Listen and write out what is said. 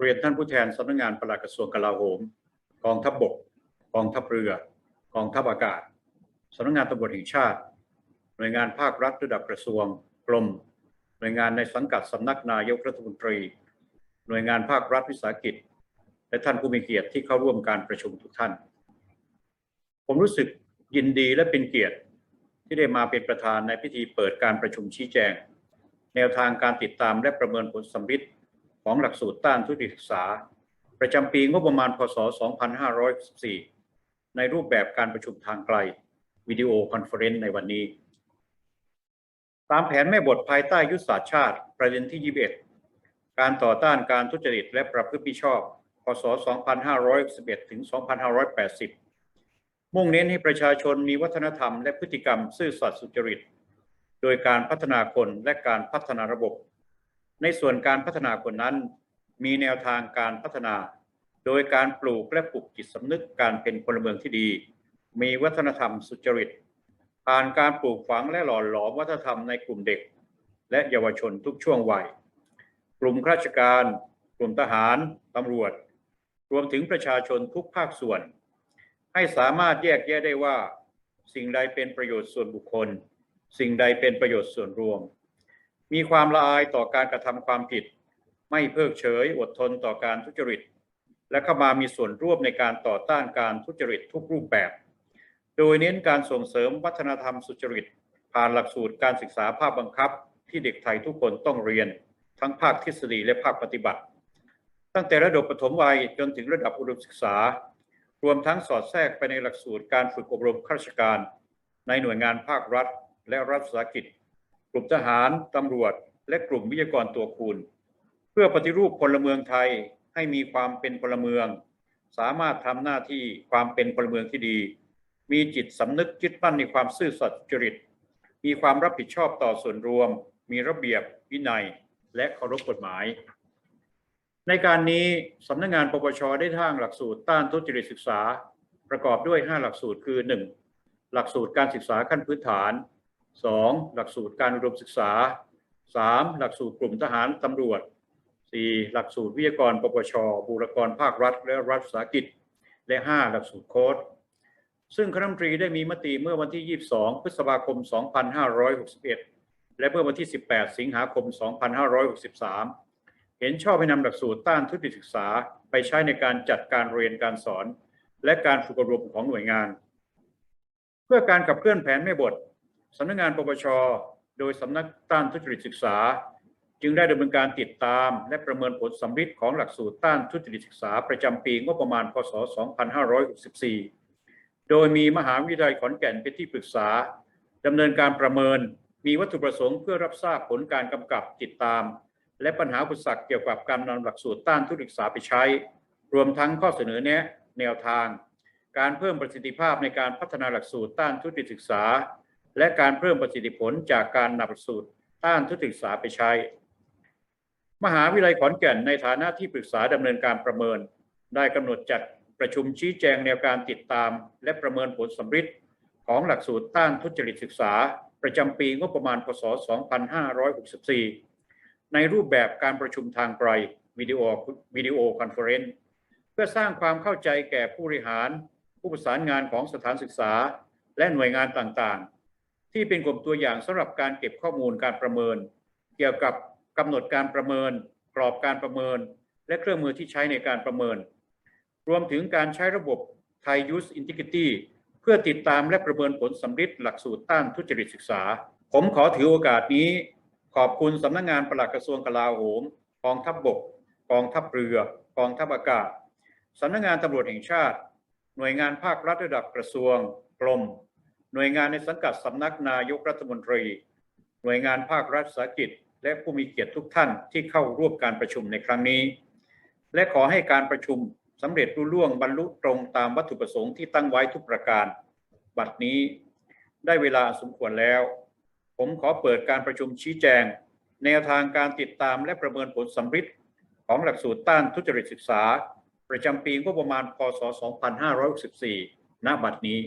เรียนท่านผู้แทนสำนักงานปลัดกระทรวงกลาโหม กองทัพบก กองทัพเรือ กองทัพอากาศสำนักงานตำรวจแห่งชาติ หน่วยงานภาครัฐระดับกระทรวงกรมหน่วยงานในสังกัดสำนักนายกรัฐมนตรี หน่วยงานภาครัฐวิสาหกิจ และท่านผู้มีเกียรติที่เข้าร่วมการประชุมทุกท่าน ผมรู้สึกยินดีและเป็นเกียรติที่ได้มาเป็นประธานในพิธีเปิดการประชุมชี้แจง แนวทางการติดตามและประเมินผลสำฤทธิ์ ของหลักสูตรต้านทุจริตศึกษา ประจำปีงบประมาณพศ 2564 ในรูปแบบการประชุมทางไกล วิดีโอคอนเฟอเรนซ์ในวันนี้ ตามแผนแม่บทภายใต้ยุทธศาสตร์ชาติประเด็นที่ 21 การต่อต้านการทุจริตและประพฤติมิชอบ พศ 2511ถึง2580 มุ่งเน้นให้ประชาชนมีวัฒนธรรมและพฤติกรรมซื่อสัตย์สุจริต โดยการพัฒนาคนและการพัฒนาระบบ ในส่วนการพัฒนาคนนั้น มีแนวทางการพัฒนา โดยการปลูกและปลุกจิตสำนึกการเป็นพลเมืองที่ดี มีวัฒนธรรมสุจริตผ่านการปลูกฝังและหล่อหลอมวัฒนธรรมในกลุ่มเด็ก และเยาวชนทุกช่วงวัย กลุ่มข้าราชการ กลุ่มทหารตำรวจ รวมถึงประชาชนทุกภาคส่วน ให้สามารถแยกแยะได้ว่า สิ่งใดเป็นประโยชน์ส่วนบุคคล สิ่งใดเป็นประโยชน์ส่วนรวม มีความละอายต่อการกระทำความผิด ไม่เพิกเฉยอดทนต่อการทุจริต และเข้ามามีส่วนร่วมในการต่อต้านการทุจริตทุกรูปแบบ โดยเน้นการส่งเสริมวัฒนธรรมสุจริต ผ่านหลักสูตรการศึกษาภาคบังคับ ที่เด็กไทยทุกคนต้องเรียน ทั้งภาคทฤษฎีและภาคปฏิบัติ ตั้งแต่ระดับปฐมวัยจนถึงระดับอุดมศึกษา รวมทั้งสอดแทรกไปในหลักสูตรการฝึกอบรมข้าราชการ ในหน่วยงานภาครัฐ และรัฐวิสาหกิจ กลุ่มทหารตำรวจ และกลุ่มวิทยากรตัวคูณ เพื่อปฏิรูปพลเมืองไทยให้มีความเป็นพลเมือง สามารถทำหน้าที่ความเป็นพลเมืองที่ดี มีจิตสำนึกยึดมั่นในความซื่อสัตย์จริต มีความรับผิดชอบต่อส่วนรวม มีระเบียบวินัย และเคารพกฎหมาย ในการนี้สำนักงงานปปชได้ทางหลักสูตรต้านทุจริตศึกษา ประกอบด้วย 5 หลักสูตรคือ 1. หลักสูตรการศึกษาขั้นพื้นฐาน 2. หลักสูตรการอุดมศึกษา 3. หลักสูตรกลุ่มทหารตำรวจ 4. หลักสูตรวิทยากรปปชบุรกรภาครัฐ และรัฐวิสาหกิจ และ 5 หลักสูตรโค้ดซึ่งคณะรัฐมนตรีได้มีมติเมื่อวันที่ 22 พฤษภาคม 2561 และเมื่อวันที่ 18 สิงหาคม 2563 เห็นชอบให้นำหลักสูตรต้านทุจริตศึกษา ไปใช้ในการจัดการเรียนการสอน และการฝึกอบรมของหน่วยงาน เพื่อการขับเคลื่อนแผนแม่บท สำนักงานปปช โดยสำนักต้านทุจริตศึกษา จึงได้ดำเนินการติดตาม และประเมินผลสำฤทธิ์ของหลักสูตรต้านทุจริตศึกษา ประจำปีงบประมาณพศ 2564 โดยมีมหาวิทยาลัยขอนแก่นเป็นที่ปรึกษาดำเนินการประเมินมีวัตถุประสงค์เพื่อรับทราบผลการกำกับติดตาม และปัญหาอุปสรรคเกี่ยวกับการนำหลักสูตรต้านทุจริตศึกษาไปใช้ รวมทั้งข้อเสนอแนะแนวทาง การเพิ่มประสิทธิภาพในการพัฒนาหลักสูตรต้านทุจริตศึกษา และการเพิ่มประสิทธิผลจากการนำสูตรต้านทุจริตศึกษาไปใช้ มหาวิทยาลัยขอนแก่นในฐานะที่ปรึกษาดำเนินการประเมิน ได้กำหนดจัดประชุมชี้แจงแนวการติดตาม และประเมินผลสำฤทธิ์ของหลักสูตรต้านทุจริตศึกษา ประจำปีงบประมาณพศ 2564 ในรูปแบบการประชุมทางไกลวิดีโอวิดีโอคอนเฟอเรนซ์เพื่อสร้างความเข้าใจแก่ผู้บริหาร ผู้ประสานงานของสถานศึกษา และหน่วยงานต่างๆ ที่เป็นกลุ่มตัวอย่างสำหรับการเก็บข้อมูลการประเมิน เกี่ยวกับกำหนดการประเมิน กรอบการประเมิน และเครื่องมือที่ใช้ในการประเมิน รวมถึงการใช้ระบบไทย Use Integrity เพื่อติดตามและประเมินผลสำฤทธิ์หลักสูตรต้านทุจริตศึกษา ผมขอถือโอกาสนี้ ขอบคุณสำนักงงานปลัดกระทรวงกลาโหมกองทัพบบก กองทัพเรือกองทัพอากาศสำนักงานตำรวจแห่งชาติ หน่วยงานภาครัฐระดับกระทรวงกรม หน่วยงานในสังกัดสำนักนายกรัฐมนตรี หน่วยงานภาครัฐสาหกิจ และผู้มีเกียรติทุกท่านที่เข้าร่วมการประชุมในครั้งนี้ และขอให้การประชุมสำเร็จรุ่ล่วงบรรลุตรงตามวัตถุประสงค์ที่ตั้งไว้ทุกประการ บัดนี้ได้เวลาสมควรแล้ว ผมขอเปิดการประชุมชี้แจง แนวทางการติดตามและประเมินผลสำฤทธิ์ของหลักสูตรต้านทุจริตศึกษา ประจำปีงบประมาณ พศ 2564 ณ บัดนี้